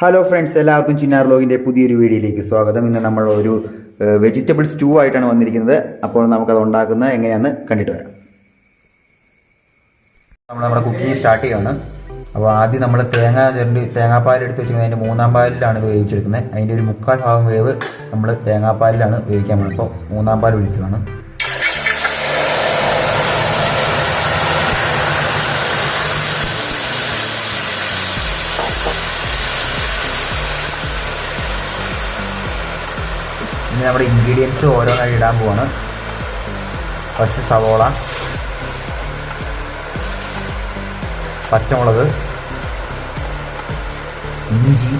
Hello friends എല്ലാവർക്കും ചിന്നാർ ലോഗിന്റെ പുതിയൊരു വീഡിയോയിലേക്ക് സ്വാഗതം. ഇന്ന് നമ്മൾ ഒരു വെജിറ്റബിൾ സ്റ്റൂ ആയിട്ടാണ് വന്നിരിക്കുന്നത്. അപ്പോൾ നമുക്കത് ഉണ്ടാക്കുന്നത് എങ്ങനെയാണെന്ന് കണ്ടിട്ട് വരാം. നമ്മൾ നമ്മുടെ കുക്കിംഗ് സ്റ്റാർട്ട് ചെയ്യാണ്. അപ്പോൾ ആദ്യം നമ്മൾ തേങ്ങ രണ്ട് തേങ്ങാപ്പാലെടുത്ത് വെച്ചിരിക്കുന്നത്. അതിന്റെ മൂന്നാം പാലിലാണ് ഇത് വേവിച്ചെടുക്കുന്നത്. അതിന്റെ ഒരു മുക്കാൽ ഭാഗം വേവ് നമ്മൾ തേങ്ങാപ്പാലിലാണ് വേവിക്കാൻ പോകുന്നത്. അപ്പോൾ മൂന്നാം പാൽ ഒഴിക്കുകയാണ്. ഇനി നമ്മുടെ ഇൻഗ്രീഡിയൻസ് ഓരോന്നായി ഇടാൻ പോവാണ്. ഫസ്റ്റ് സവോള പച്ചമുളക് ഇഞ്ചി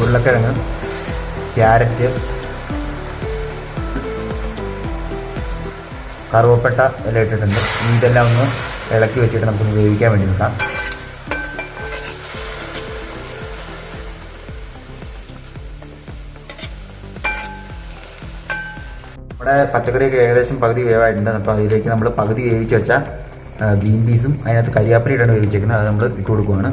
ഉരുളക്കിഴങ്ങ് ക്യാരറ്റ് കറുവപ്പട്ട എല്ലാം ഇട്ടിട്ടുണ്ട്. ഇതെല്ലാം ഒന്ന് ഇളക്കി വെച്ചിട്ട് നമുക്ക് വേവിക്കാൻ വേണ്ടി നിൽക്കാം. നമ്മുടെ പച്ചക്കറിയൊക്കെ ഏകദേശം പകുതി വേവായിട്ടുണ്ട്. അപ്പോൾ അതിലേക്ക് നമ്മൾ പകുതി വേവിച്ച് വെച്ച ഗ്രീൻ പീസും അതിനകത്ത് കരിയാപ്പിലിട്ടാണ് വേവിച്ചേക്കുന്നത്. അത് നമ്മൾ ഇട്ട് കൊടുക്കുകയാണ്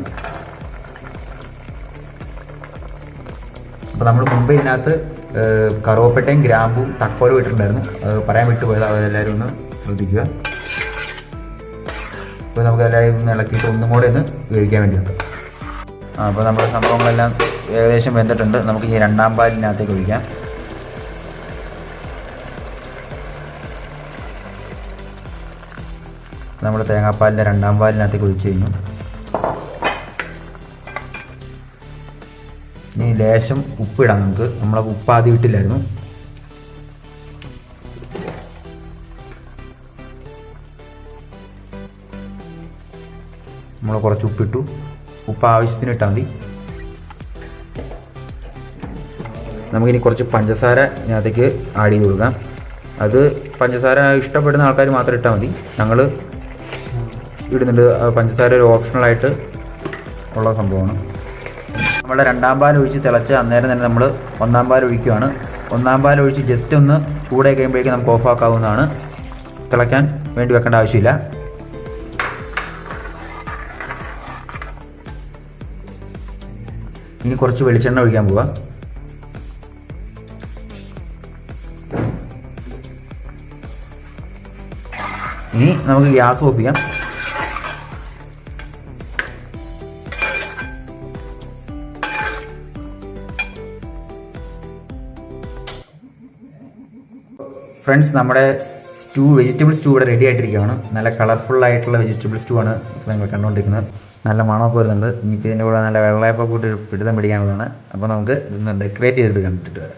അപ്പോൾ നമ്മൾ മുമ്പ് ഇതിനകത്ത് കറുവപ്പട്ടയും ഗ്രാമ്പും തക്കോലും ഇട്ടിട്ടുണ്ടായിരുന്നു. പറയാൻ വിട്ടുപോയത് അതെല്ലാവരും ഒന്ന് ശ്രദ്ധിക്കുക. അപ്പോൾ നമുക്ക് എല്ലാവരും ഒന്ന് ഇളക്കിയിട്ട് ഒന്നും കൂടെ ഒന്ന് വേവിക്കാൻ വേണ്ടിയുണ്ട് അപ്പോൾ നമ്മുടെ സംഭവങ്ങളെല്ലാം ഏകദേശം വെന്തിട്ടുണ്ട്. നമുക്ക് ഈ രണ്ടാം പാലിനകത്തേക്ക് ഒഴിക്കാം. നമ്മൾ തേങ്ങാപ്പാലിന്റെ രണ്ടാം പാലിനകത്തേക്ക് ഒഴിച്ച് കഴിഞ്ഞു. ഇനി ലേശം ഉപ്പിടാം നമുക്ക്. നമ്മളെ ഉപ്പ് ആദ്യം ഇട്ടില്ലായിരുന്നു. നമ്മൾ കുറച്ച് ഉപ്പിട്ടു. ഉപ്പ് ആവശ്യത്തിന് ഇട്ടാൽ മതി. നമുക്കിനി കുറച്ച് പഞ്ചസാര ഇതിനകത്തേക്ക് ആഡ് ചെയ്ത് കൊടുക്കാം. അത് പഞ്ചസാര ഇഷ്ടപ്പെടുന്ന ആൾക്കാർ മാത്രം ഇട്ടാൽ മതി. ഞങ്ങൾ ഇടുന്നുണ്ട്. പഞ്ചസാര ഒരു ഓപ്ഷണലായിട്ട് ഉള്ള സംഭവമാണ്. നമ്മുടെ രണ്ടാം പാൽ ഒഴിച്ച് തിളച്ച് അന്നേരം തന്നെ നമ്മൾ ഒന്നാം പാൽ ഒഴിക്കുകയാണ് ഒന്നാം പാൽ ഒഴിച്ച് ജസ്റ്റ് ഒന്ന് ചൂടായി കഴിയുമ്പോഴേക്കും നമുക്ക് ഓഫ് ആക്കാവുന്നതാണ്. തിളയ്ക്കാൻ വേണ്ടി വെക്കേണ്ട ആവശ്യമില്ല. ഇനി കുറച്ച് വെളിച്ചെണ്ണ ഒഴിക്കാൻ പോവാം. ഇനി നമുക്ക് ഗ്യാസ് ഓഫ് ചെയ്യാം. ഫ്രണ്ട്സ് നമ്മുടെ സ്റ്റൂ വെജിറ്റബിൾ സ്റ്റൂ ഇവിടെ റെഡി ആയിട്ടിരിക്കുകയാണ്. നല്ല കളർഫുൾ ആയിട്ടുള്ള വെജിറ്റബിൾ സ്റ്റൂ ആണ് നിങ്ങൾ കണ്ടുകൊണ്ടിരിക്കുന്നത്. നല്ല മണമൊക്കെ വരുന്നുണ്ട്. ഇനിയിപ്പോൾ ഇതിന്റെ കൂടെ നല്ല വെള്ളയപ്പം കൂട്ടി പിടുത്തം പിടിക്കാനുള്ളതാണ്. അപ്പോൾ നമുക്ക് ഇതൊന്ന് ഡെക്കറേറ്റ് ചെയ്തിട്ട് കണ്ടിട്ട് വരാം.